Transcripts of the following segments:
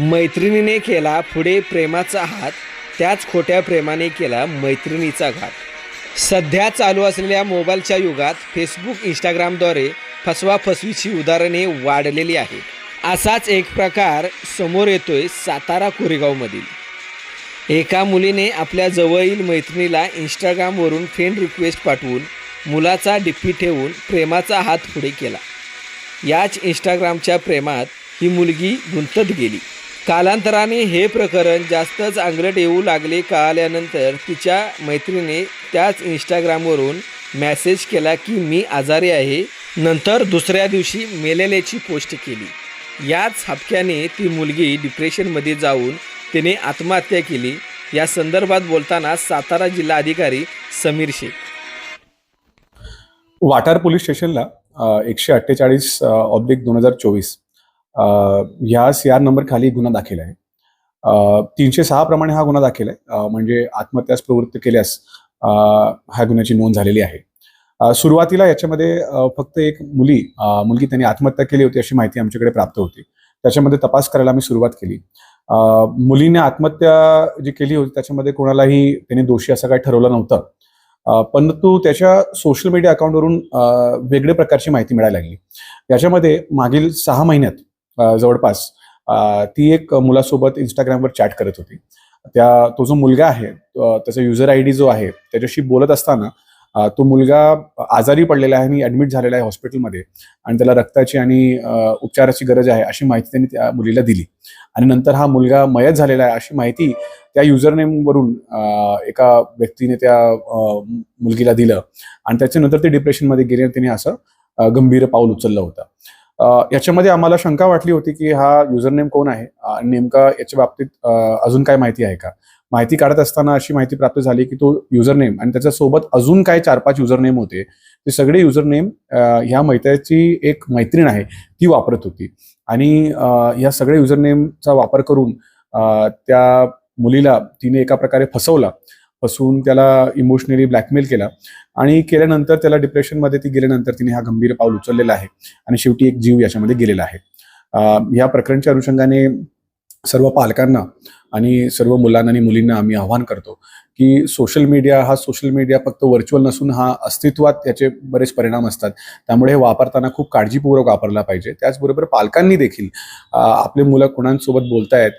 मैत्रिणीने केला पुढे प्रेमाचा हात त्याच खोट्या प्रेमाने केला मैत्रिणीचा घात. सध्या चालू असलेल्या मोबाईलच्या युगात फेसबुक इंस्टाग्रामद्वारे फसवा फसवीची उदाहरणे वाढलेली आहेत. असाच एक प्रकार समोर येतोय सातारा कोरेगावमधील. एका मुलीने आपल्या जवळील मैत्रिणीला इंस्टाग्रामवरून फ्रेंड रिक्वेस्ट पाठवून मुलाचा डिप्पी ठेवून प्रेमाचा हात पुढे केला. याच इंस्टाग्रामच्या प्रेमात ही मुलगी गुंतत गेली. कालांतराने हे प्रकरण जास्तच अंगलट येऊ लागले कळाल्यानंतर तिच्या मैत्रिणीने त्याच इंस्टाग्रामवरून मॅसेज केला की मी आजारी आहे. नंतर दुसऱ्या दिवशी मेलेल्याची पोस्ट केली. याच हपक्याने ती मुलगी डिप्रेशनमध्ये जाऊन तिने आत्महत्या केली. या संदर्भात बोलताना सातारा जिल्हा अधिकारी समीर शेख. वाटार पोलीस स्टेशनला एकशे अठ्ठेचाळीस ऑब्लिक दोन हजार चोवीस ह्या सी आर नंबर खाली गुन्हा दाखल आहे. तीनशे सहा प्रमाणे हा गुन्हा दाखल आहे. म्हणजे आत्महत्यास प्रवृत्त केल्यास ह्या गुन्ह्याची नोंद झालेली आहे. सुरुवातीला याच्यामध्ये फक्त एक मुली मुलगी त्यांनी आत्महत्या केली होती अशी माहिती आमच्याकडे प्राप्त होती. त्याच्यामध्ये तपास करायला आम्ही सुरुवात केली. मुलीने आत्महत्या जी केली होती त्याच्यामध्ये कोणालाही त्यांनी दोषी असं काही ठरवलं नव्हतं. परंतु त्याच्या सोशल मीडिया अकाउंटवरून वेगळ्या प्रकारची माहिती मिळायला लागली. याच्यामध्ये मागील सहा महिन्यात जवळपास ती एक मुलासोबत इंस्टाग्रामवर चॅट करत होती. त्या तो जो मुलगा आहे त्याचा युजर आय डी जो आहे त्याच्याशी बोलत असताना तो मुलगा आजारी पडलेला आहे आणि ऍडमिट झालेला आहे हॉस्पिटलमध्ये आणि त्याला रक्ताची आणि उपचाराची गरज आहे अशी माहिती त्यांनी त्या मुलीला दिली. आणि नंतर हा मुलगा मयत झालेला आहे अशी माहिती त्या युजरनेमवरून एका व्यक्तीने त्या मुलगीला दिलं आणि त्याच्यानंतर ते डिप्रेशनमध्ये गेले आणि तिने असं गंभीर पाऊल उचललं होतं. याच्यामध्ये आम्हाला शंका वाटली होती की हा युझरनेम कोण आहे? नेमका याच्या बाबतीत अजून काय माहिती आहे का? माहिती काढत असताना अशी माहिती प्राप्त झाली की तो युझरनेम आणि त्याच्यासोबत अजून काय चार पाच युजरनेम होते ते सगळे युझरनेम ह्या मैत्र्याची एक मैत्रीण आहे ती वापरत होती. आणि ह्या या सगळ्या युजरनेमचा वापर करून त्या मुलीला तिने एका प्रकारे फसवला. फसवून त्याला इमोशनली ब्लॅकमेल केला. आणि केल्यानंतर त्याला डिप्रेशनमध्ये ती गेल्यानंतर तिने हा गंभीर पाऊल उचललेला आहे. आणि शेवटी एक जीव याच्यामध्ये गेलेला आहे. या प्रकरणच्या अनुषंगाने सर्व पालकांना आणि सर्व मुलांना आणि मुलींना आम्ही आवाहन करतो की सोशल मीडिया हा सोशल मीडिया फक्त व्हर्च्युअल नसून हा अस्तित्वात त्याचे बरेच परिणाम असतात. त्यामुळे हे वापरताना खूप काळजीपूर्वक वापरला पाहिजे. त्याचबरोबर पालकांनी देखील आपले मुलं कुणांसोबत बोलतायत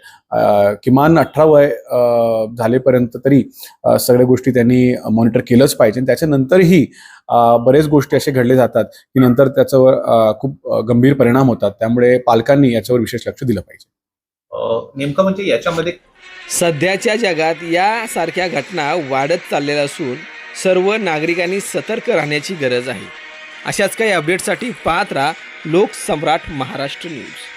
किमान अठरा वय झालेपर्यंत तरी सगळ्या गोष्टी त्यांनी मॉनिटर केलंच पाहिजे. आणि त्याच्यानंतरही बरेच गोष्टी असे घडले जातात की नंतर त्याच्यावर खूप गंभीर परिणाम होतात. त्यामुळे पालकांनी याच्यावर विशेष लक्ष दिलं पाहिजे. नेमकं म्हणजे याच्यामध्ये सध्याच्या जगात यासारख्या घटना वाढत चाललेल्या असून सर्व नागरिकांनी सतर्क राहण्याची गरज आहे. अशाच काही अपडेटसाठी पाहत राहा लोकसम्राट महाराष्ट्र न्यूज